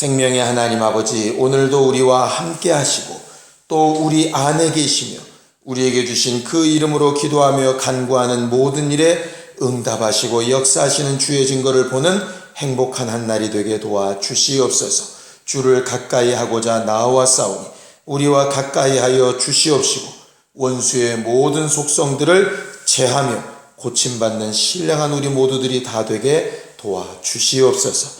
생명의 하나님 아버지, 오늘도 우리와 함께 하시고 또 우리 안에 계시며 우리에게 주신 그 이름으로 기도하며 간구하는 모든 일에 응답하시고 역사하시는 주의 증거를 보는 행복한 한 날이 되게 도와 주시옵소서. 주를 가까이 하고자 나와 싸우니 우리와 가까이 하여 주시옵시고 원수의 모든 속성들을 제하며 고침받는 신령한 우리 모두들이 다 되게 도와 주시옵소서.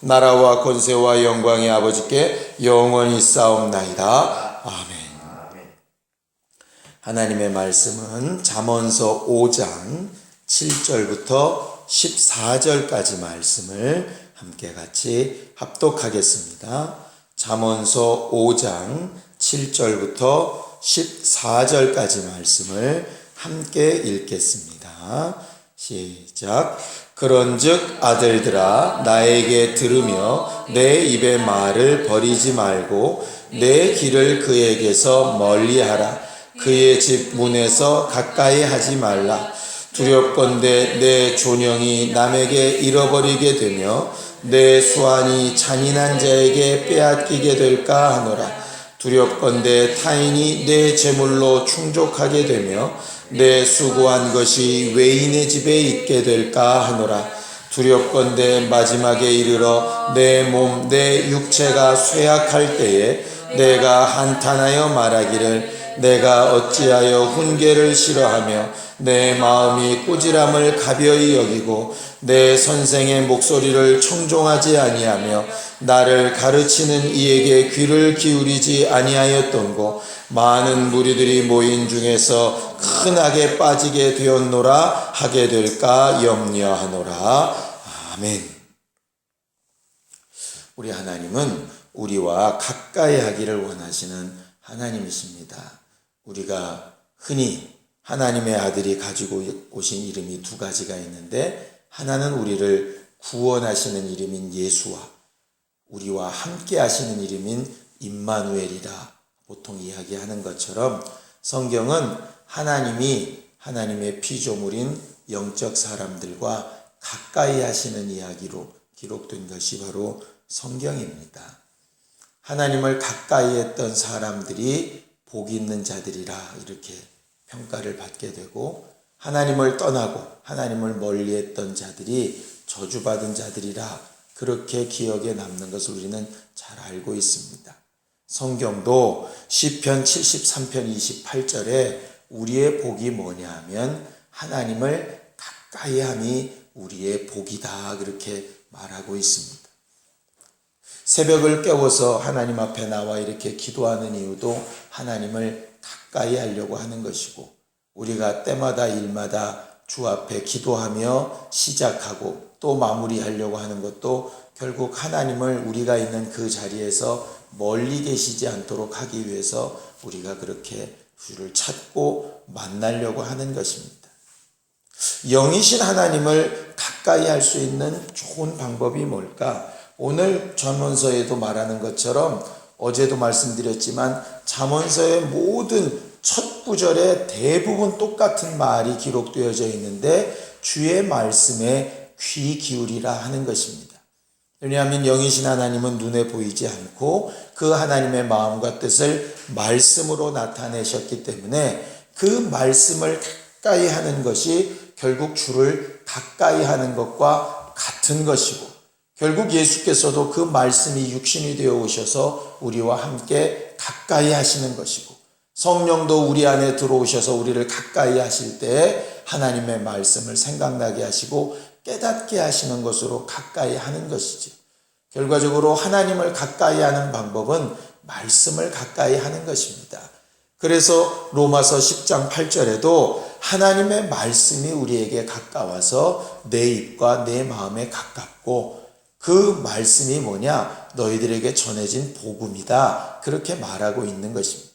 나라와 권세와 영광의 아버지께 영원히 싸움나이다. 아멘. 하나님의 말씀은 잠언서 5장 7절부터 14절까지 말씀을 함께 같이 합독하겠습니다. 잠언서 5장 7절부터 14절까지 말씀을 함께 읽겠습니다. 시작. 그런즉 아들들아 나에게 들으며 내 입의 말을 버리지 말고 내 길을 그에게서 멀리하라. 그의 집 문에서 가까이 하지 말라. 두렵건대 내 존영이 남에게 잃어버리게 되며 내 수완이 잔인한 자에게 빼앗기게 될까 하노라. 두렵건대 타인이 내 재물로 충족하게 되며 내 수고한 것이 외인의 집에 있게 될까 하노라. 두렵건대 마지막에 이르러 내 몸, 내 육체가 쇠약할 때에 내가 한탄하여 말하기를 내가 어찌하여 훈계를 싫어하며 내 마음이 꾸지람을 가벼이 여기고 내 선생의 목소리를 청종하지 아니하며 나를 가르치는 이에게 귀를 기울이지 아니하였던고 많은 무리들이 모인 중에서 큰 악에 빠지게 되었노라 하게 될까 염려하노라 아멘. 우리 하나님은 우리와 가까이 하기를 원하시는 하나님이십니다. 우리가 흔히 하나님의 아들이 가지고 오신 이름이 두 가지가 있는데 하나는 우리를 구원하시는 이름인 예수와 우리와 함께 하시는 이름인 임마누엘이라 보통 이야기하는 것처럼 성경은 하나님이 하나님의 피조물인 영적 사람들과 가까이 하시는 이야기로 기록된 것이 바로 성경입니다. 하나님을 가까이 했던 사람들이 복 있는 자들이라 이렇게 평가를 받게 되고 하나님을 떠나고 하나님을 멀리했던 자들이 저주받은 자들이라 그렇게 기억에 남는 것을 우리는 잘 알고 있습니다. 성경도 시편 73편 28절에 우리의 복이 뭐냐 하면 하나님을 가까이 함이 우리의 복이다 그렇게 말하고 있습니다. 새벽을 깨워서 하나님 앞에 나와 이렇게 기도하는 이유도 하나님을 가까이 하려고 하는 것이고 우리가 때마다 일마다 주 앞에 기도하며 시작하고 또 마무리하려고 하는 것도 결국 하나님을 우리가 있는 그 자리에서 멀리 계시지 않도록 하기 위해서 우리가 그렇게 주를 찾고 만나려고 하는 것입니다. 영이신 하나님을 가까이 할 수 있는 좋은 방법이 뭘까? 오늘 전원서에도 말하는 것처럼 어제도 말씀드렸지만 잠언서의 모든 첫 구절에 대부분 똑같은 말이 기록되어져 있는데 주의 말씀에 귀 기울이라 하는 것입니다. 왜냐하면 영이신 하나님은 눈에 보이지 않고 그 하나님의 마음과 뜻을 말씀으로 나타내셨기 때문에 그 말씀을 가까이 하는 것이 결국 주를 가까이 하는 것과 같은 것이고 결국 예수께서도 그 말씀이 육신이 되어 오셔서 우리와 함께 가까이 하시는 것이고 성령도 우리 안에 들어오셔서 우리를 가까이 하실 때 하나님의 말씀을 생각나게 하시고 깨닫게 하시는 것으로 가까이 하는 것이지. 결과적으로 하나님을 가까이 하는 방법은 말씀을 가까이 하는 것입니다. 그래서 로마서 10장 8절에도 하나님의 말씀이 우리에게 가까워서 내 입과 내 마음에 가깝고 그 말씀이 뭐냐? 너희들에게 전해진 복음이다. 그렇게 말하고 있는 것입니다.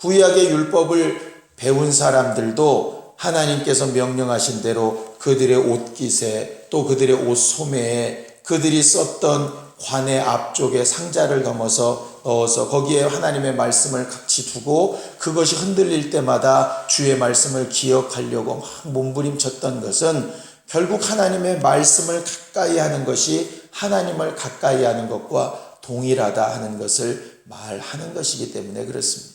구약의 율법을 배운 사람들도 하나님께서 명령하신 대로 그들의 옷깃에 또 그들의 옷 소매에 그들이 썼던 관의 앞쪽에 상자를 넘어서 넣어서 거기에 하나님의 말씀을 같이 두고 그것이 흔들릴 때마다 주의 말씀을 기억하려고 막 몸부림쳤던 것은 결국 하나님의 말씀을 가까이 하는 것이 하나님을 가까이 하는 것과 동일하다 하는 것을 말하는 것이기 때문에 그렇습니다.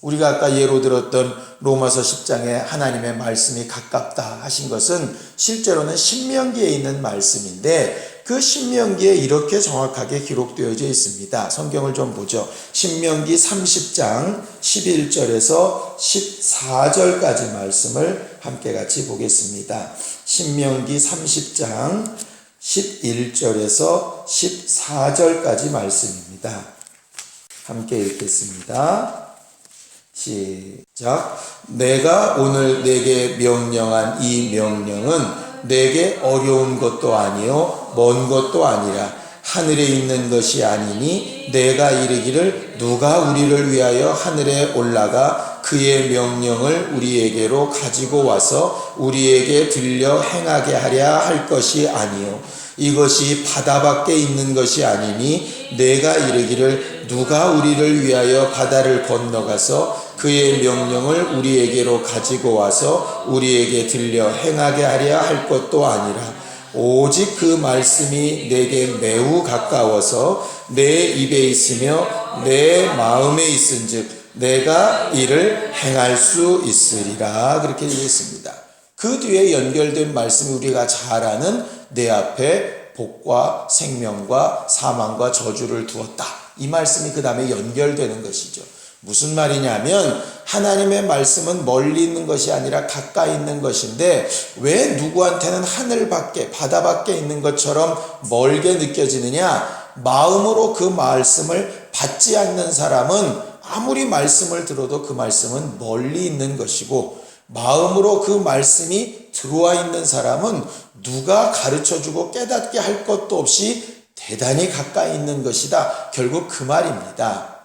우리가 아까 예로 들었던 로마서 10장에 하나님의 말씀이 가깝다 하신 것은 실제로는 신명기에 있는 말씀인데 그 신명기에 이렇게 정확하게 기록되어져 있습니다. 성경을 좀 보죠. 신명기 30장 11절에서 14절까지 말씀을 함께 같이 보겠습니다. 신명기 30장 11절에서 14절까지 말씀입니다. 함께 읽겠습니다. 시작. 내가 오늘 내게 명령한 이 명령은 내게 어려운 것도 아니요 먼 것도 아니라 하늘에 있는 것이 아니니 내가 이르기를 누가 우리를 위하여 하늘에 올라가 그의 명령을 우리에게로 가지고 와서 우리에게 들려 행하게 하랴 할 것이 아니요 이것이 바다 밖에 있는 것이 아니니 내가 이르기를 누가 우리를 위하여 바다를 건너가서 그의 명령을 우리에게로 가지고 와서 우리에게 들려 행하게 하려 할 것도 아니라 오직 그 말씀이 내게 매우 가까워서 내 입에 있으며 내 마음에 있은즉 내가 이를 행할 수 있으리라 그렇게 되겠습니다. 그 뒤에 연결된 말씀이 우리가 잘 아는 내 앞에 복과 생명과 사망과 저주를 두었다. 이 말씀이 그 다음에 연결되는 것이죠. 무슨 말이냐면 하나님의 말씀은 멀리 있는 것이 아니라 가까이 있는 것인데 왜 누구한테는 하늘 밖에 바다 밖에 있는 것처럼 멀게 느껴지느냐 마음으로 그 말씀을 받지 않는 사람은 아무리 말씀을 들어도 그 말씀은 멀리 있는 것이고 마음으로 그 말씀이 들어와 있는 사람은 누가 가르쳐 주고 깨닫게 할 것도 없이 대단히 가까이 있는 것이다. 결국 그 말입니다.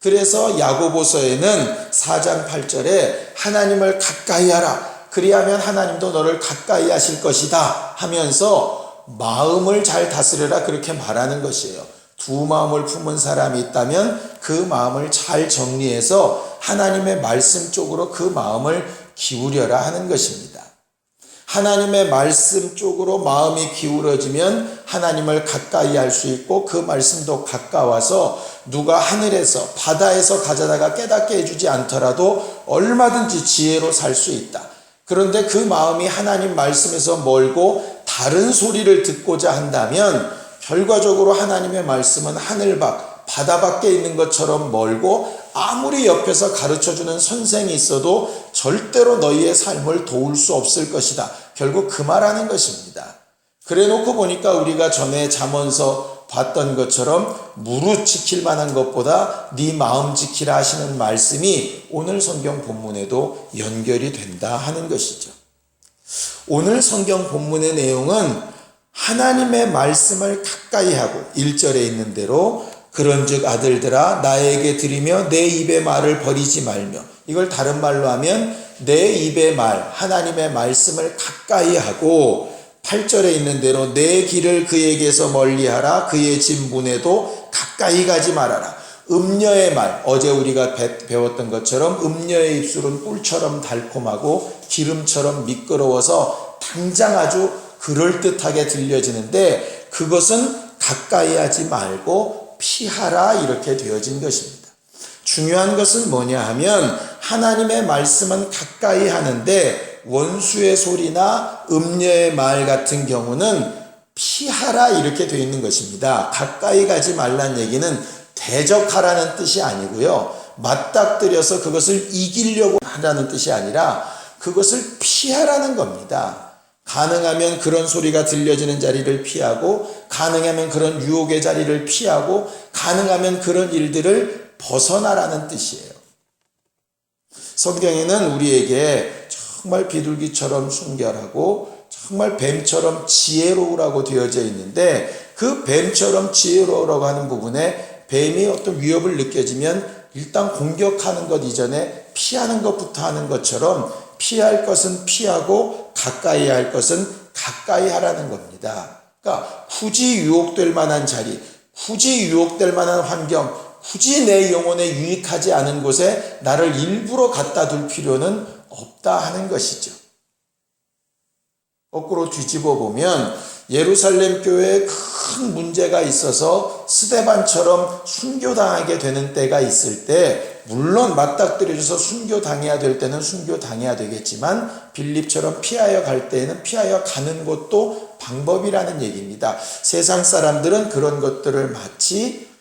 그래서 야고보서에는 4장 8절에 하나님을 가까이 하라. 그리하면 하나님도 너를 가까이 하실 것이다 하면서 마음을 잘 다스려라 그렇게 말하는 것이에요. 두 마음을 품은 사람이 있다면 그 마음을 잘 정리해서 하나님의 말씀 쪽으로 그 마음을 기울여라 하는 것입니다. 하나님의 말씀 쪽으로 마음이 기울어지면 하나님을 가까이 할 수 있고 그 말씀도 가까워서 누가 하늘에서 바다에서 가져다가 깨닫게 해주지 않더라도 얼마든지 지혜로 살 수 있다. 그런데 그 마음이 하나님 말씀에서 멀고 다른 소리를 듣고자 한다면 결과적으로 하나님의 말씀은 하늘 밖, 바다 밖에 있는 것처럼 멀고 아무리 옆에서 가르쳐 주는 선생이 있어도 절대로 너희의 삶을 도울 수 없을 것이다. 결국 그 말하는 것입니다. 그래 놓고 보니까 우리가 전에 잠언서 봤던 것처럼 무릇 지킬 만한 것보다 네 마음 지키라 하시는 말씀이 오늘 성경 본문에도 연결이 된다 하는 것이죠. 오늘 성경 본문의 내용은 하나님의 말씀을 가까이 하고 1절에 있는 대로 그런즉 아들들아 나에게 드리며 내 입의 말을 버리지 말며 이걸 다른 말로 하면 내 입의 말 하나님의 말씀을 가까이 하고 8절에 있는 대로 내 길을 그에게서 멀리하라 그의 진분에도 가까이 가지 말아라 음녀의 말 어제 우리가 배웠던 것처럼 음녀의 입술은 꿀처럼 달콤하고 기름처럼 미끄러워서 당장 아주 그럴듯하게 들려지는데 그것은 가까이 하지 말고 피하라 이렇게 되어진 것입니다. 중요한 것은 뭐냐 하면 하나님의 말씀은 가까이 하는데 원수의 소리나 음녀의 말 같은 경우는 피하라 이렇게 되어 있는 것입니다. 가까이 가지 말란 얘기는 대적하라는 뜻이 아니고요. 맞닥뜨려서 그것을 이기려고 하라는 뜻이 아니라 그것을 피하라는 겁니다. 가능하면 그런 소리가 들려지는 자리를 피하고, 가능하면 그런 유혹의 자리를 피하고, 가능하면 그런 일들을 벗어나라는 뜻이에요. 성경에는 우리에게 정말 비둘기처럼 순결하고, 정말 뱀처럼 지혜로우라고 되어져 있는데, 그 뱀처럼 지혜로우라고 하는 부분에 뱀이 어떤 위협을 느껴지면 일단 공격하는 것 이전에 피하는 것부터 하는 것처럼 피할 것은 피하고 가까이 할 것은 가까이 하라는 겁니다. 그러니까 굳이 유혹될 만한 자리, 굳이 유혹될 만한 환경, 굳이 내 영혼에 유익하지 않은 곳에 나를 일부러 갖다 둘 필요는 없다 하는 것이죠. 거꾸로 뒤집어 보면 예루살렘 교회에 큰 문제가 있어서 스데반처럼 순교당하게 되는 때가 있을 때 물론 맞닥뜨려져서 순교당해야 될 때는 순교당해야 되겠지만 빌립처럼 피하여 갈 때에는 피하여 가는 것도 방법이라는 얘기입니다. 세상 사람들은 그런 것들을 마치 좀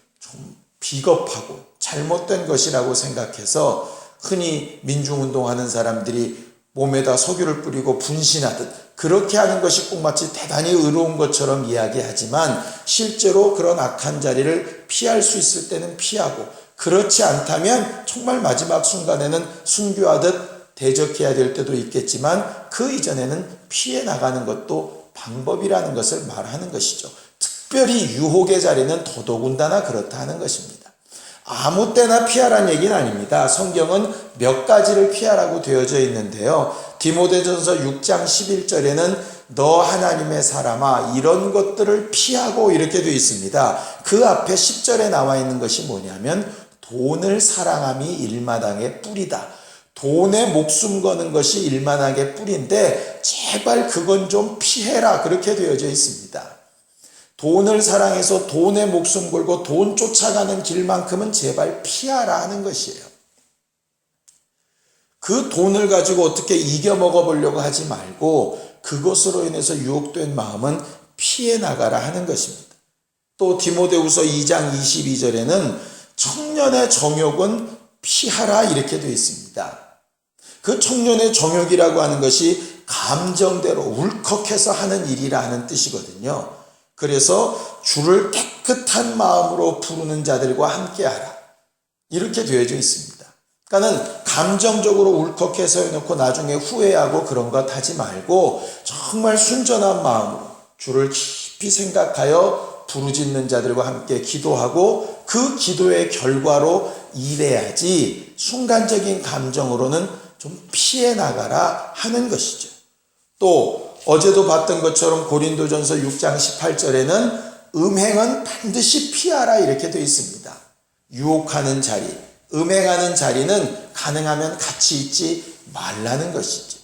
비겁하고 잘못된 것이라고 생각해서 흔히 민중운동하는 사람들이 몸에다 석유를 뿌리고 분신하듯 그렇게 하는 것이 꼭 마치 대단히 의로운 것처럼 이야기하지만 실제로 그런 악한 자리를 피할 수 있을 때는 피하고 그렇지 않다면 정말 마지막 순간에는 순교하듯 대적해야 될 때도 있겠지만 그 이전에는 피해 나가는 것도 방법이라는 것을 말하는 것이죠. 특별히 유혹의 자리는 더더군다나 그렇다 하는 것입니다. 아무 때나 피하라는 얘기는 아닙니다. 성경은 몇 가지를 피하라고 되어져 있는데요. 디모데전서 6장 11절에는 너 하나님의 사람아 이런 것들을 피하고 이렇게 되어 있습니다. 그 앞에 10절에 나와 있는 것이 뭐냐면 돈을 사랑함이 일마당의 뿌리다. 돈에 목숨 거는 것이 일만하게 뿌리인데 제발 그건 좀 피해라 그렇게 되어져 있습니다. 돈을 사랑해서 돈에 목숨 걸고 돈 쫓아가는 길만큼은 제발 피하라 하는 것이에요. 그 돈을 가지고 어떻게 이겨 먹어보려고 하지 말고 그것으로 인해서 유혹된 마음은 피해 나가라 하는 것입니다. 또 디모데후서 2장 22절에는 청년의 정욕은 피하라 이렇게 되어 있습니다. 그 청년의 정욕이라고 하는 것이 감정대로 울컥해서 하는 일이라는 뜻이거든요. 그래서 주를 깨끗한 마음으로 부르는 자들과 함께하라. 이렇게 되어져 있습니다. 그러니까는 감정적으로 울컥해서 해놓고 나중에 후회하고 그런 것 하지 말고 정말 순전한 마음으로 주를 깊이 생각하여 부르짖는 자들과 함께 기도하고 그 기도의 결과로 일해야지 순간적인 감정으로는 좀 피해 나가라 하는 것이죠. 또 어제도 봤던 것처럼 고린도전서 6장 18절에는 음행은 반드시 피하라 이렇게 되어 있습니다. 유혹하는 자리, 음행하는 자리는 가능하면 같이 있지 말라는 것이지.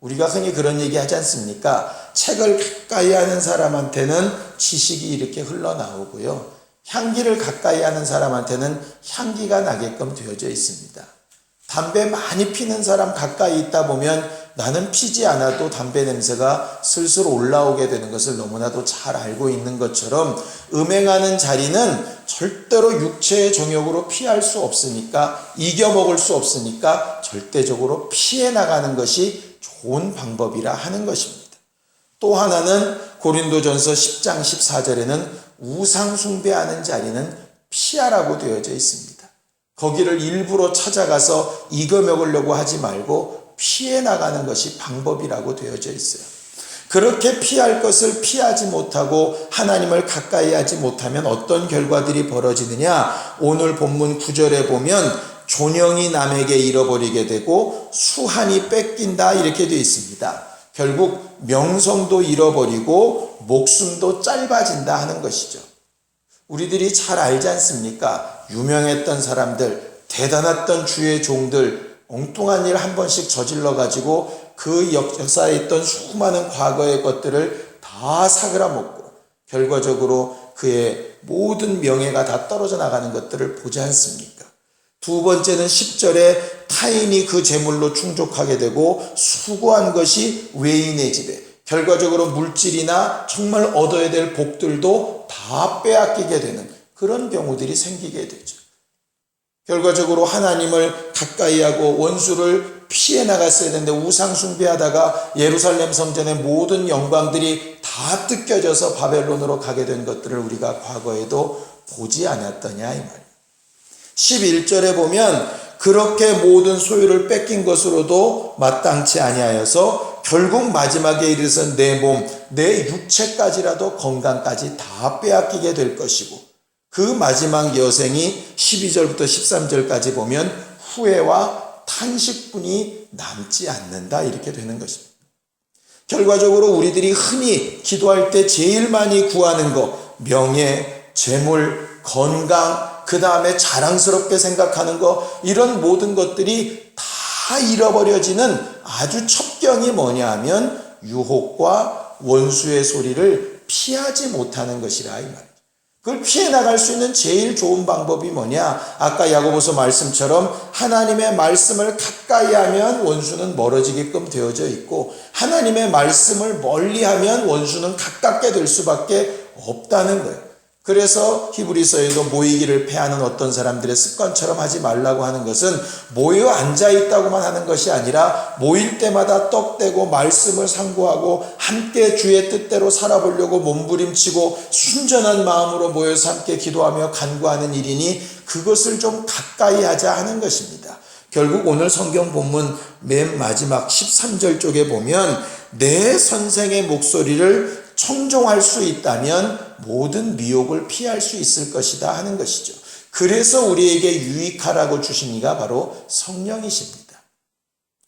우리가 흔히 그런 얘기 하지 않습니까? 책을 가까이 하는 사람한테는 지식이 이렇게 흘러나오고요. 향기를 가까이 하는 사람한테는 향기가 나게끔 되어져 있습니다. 담배 많이 피는 사람 가까이 있다 보면 나는 피지 않아도 담배 냄새가 슬슬 올라오게 되는 것을 너무나도 잘 알고 있는 것처럼 음행하는 자리는 절대로 육체의 정욕으로 피할 수 없으니까 이겨먹을 수 없으니까 절대적으로 피해 나가는 것이 좋은 방법이라 하는 것입니다. 또 하나는 고린도전서 10장 14절에는 우상 숭배하는 자리는 피하라고 되어져 있습니다. 거기를 일부러 찾아가서 이겨 먹으려고 하지 말고 피해 나가는 것이 방법이라고 되어져 있어요. 그렇게 피할 것을 피하지 못하고 하나님을 가까이 하지 못하면 어떤 결과들이 벌어지느냐? 오늘 본문 9절에 보면 존영이 남에게 잃어버리게 되고 수한이 뺏긴다 이렇게 되어 있습니다. 결국 명성도 잃어버리고 목숨도 짧아진다 하는 것이죠. 우리들이 잘 알지 않습니까? 유명했던 사람들, 대단했던 주의 종들, 엉뚱한 일 한 번씩 저질러 가지고 그 역사에 있던 수많은 과거의 것들을 다 사그라 먹고 결과적으로 그의 모든 명예가 다 떨어져 나가는 것들을 보지 않습니까? 두 번째는 10절에 타인이 그 재물로 충족하게 되고 수고한 것이 외인의 집에 결과적으로 물질이나 정말 얻어야 될 복들도 다 빼앗기게 되는 그런 경우들이 생기게 되죠. 결과적으로 하나님을 가까이 하고 원수를 피해 나갔어야 되는데 우상 숭배하다가 예루살렘 성전의 모든 영광들이 다 뜯겨져서 바벨론으로 가게 된 것들을 우리가 과거에도 보지 않았더냐 이 말이에요. 11절에 보면 그렇게 모든 소유를 뺏긴 것으로도 마땅치 아니하여서 결국 마지막에 이르선 내 몸, 내 육체까지라도 건강까지 다 빼앗기게 될 것이고 그 마지막 여생이 12절부터 13절까지 보면 후회와 탄식뿐이 남지 않는다 이렇게 되는 것입니다. 결과적으로 우리들이 흔히 기도할 때 제일 많이 구하는 것, 명예, 재물, 건강, 그 다음에 자랑스럽게 생각하는 것, 이런 모든 것들이 다 잃어버려지는 아주 첩경이 뭐냐 하면 유혹과 원수의 소리를 피하지 못하는 것이라 이 말이에요. 그걸 피해 나갈 수 있는 제일 좋은 방법이 뭐냐? 아까 야고보서 말씀처럼 하나님의 말씀을 가까이 하면 원수는 멀어지게끔 되어져 있고 하나님의 말씀을 멀리 하면 원수는 가깝게 될 수밖에 없다는 거예요. 그래서 히브리서에도 모이기를 패하는 어떤 사람들의 습관처럼 하지 말라고 하는 것은 모여 앉아 있다고만 하는 것이 아니라 모일 때마다 떡대고 말씀을 상고하고 함께 주의 뜻대로 살아보려고 몸부림치고 순전한 마음으로 모여서 함께 기도하며 간구하는 일이니 그것을 좀 가까이 하자 하는 것입니다. 결국 오늘 성경 본문 맨 마지막 13절 쪽에 보면 내 선생의 목소리를 청종할 수 있다면 모든 미혹을 피할 수 있을 것이다 하는 것이죠. 그래서 우리에게 유익하라고 주신 이가 바로 성령이십니다.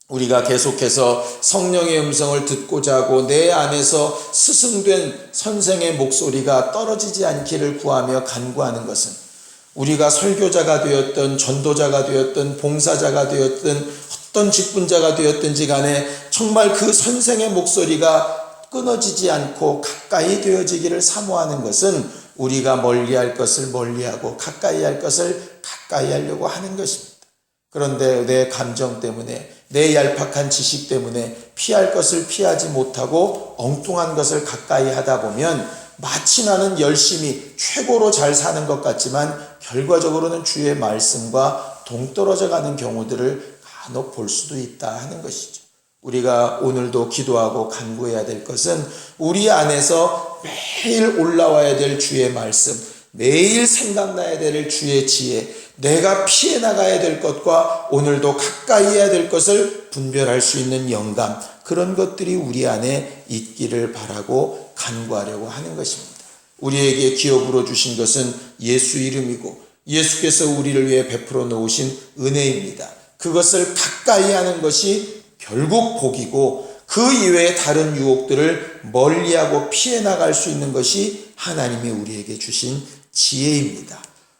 우리가 계속해서 성령의 음성을 듣고자 하고 내 안에서 스승된 선생의 목소리가 떨어지지 않기를 구하며 간구하는 것은 우리가 설교자가 되었든 전도자가 되었든 봉사자가 되었든 어떤 직분자가 되었든지 간에 정말 그 선생의 목소리가 끊어지지 않고 가까이 되어지기를 사모하는 것은 우리가 멀리할 것을 멀리하고 가까이 할 것을 가까이 하려고 하는 것입니다. 그런데 내 감정 때문에 내 얄팍한 지식 때문에 피할 것을 피하지 못하고 엉뚱한 것을 가까이 하다 보면 마치 나는 열심히 최고로 잘 사는 것 같지만 결과적으로는 주의 말씀과 동떨어져 가는 경우들을 간혹 볼 수도 있다 하는 것이죠. 우리가 오늘도 기도하고 간구해야 될 것은 우리 안에서 매일 올라와야 될 주의 말씀, 매일 생각나야 될 주의 지혜, 내가 피해 나가야 될 것과 오늘도 가까이 해야 될 것을 분별할 수 있는 영감, 그런 것들이 우리 안에 있기를 바라고 간구하려고 하는 것입니다. 우리에게 기업으로 주신 것은 예수 이름이고 예수께서 우리를 위해 베풀어 놓으신 은혜입니다. 그것을 가까이 하는 것이 결국 복이고 그 이외의 다른 유혹들을 멀리하고 피해 나갈 수 있는 것이 하나님이 우리에게 주신 지혜입니다.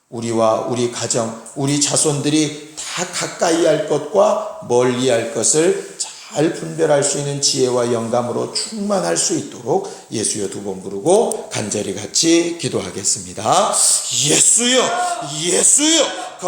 우리와 우리 가정, 우리 자손들이 다 가까이 할 것과 멀리 할 것을 잘 분별할 수 있는 지혜와 영감으로 충만할 수 있도록 예수여 두 번 부르고 간절히 같이 기도하겠습니다. 예수여, 예수여,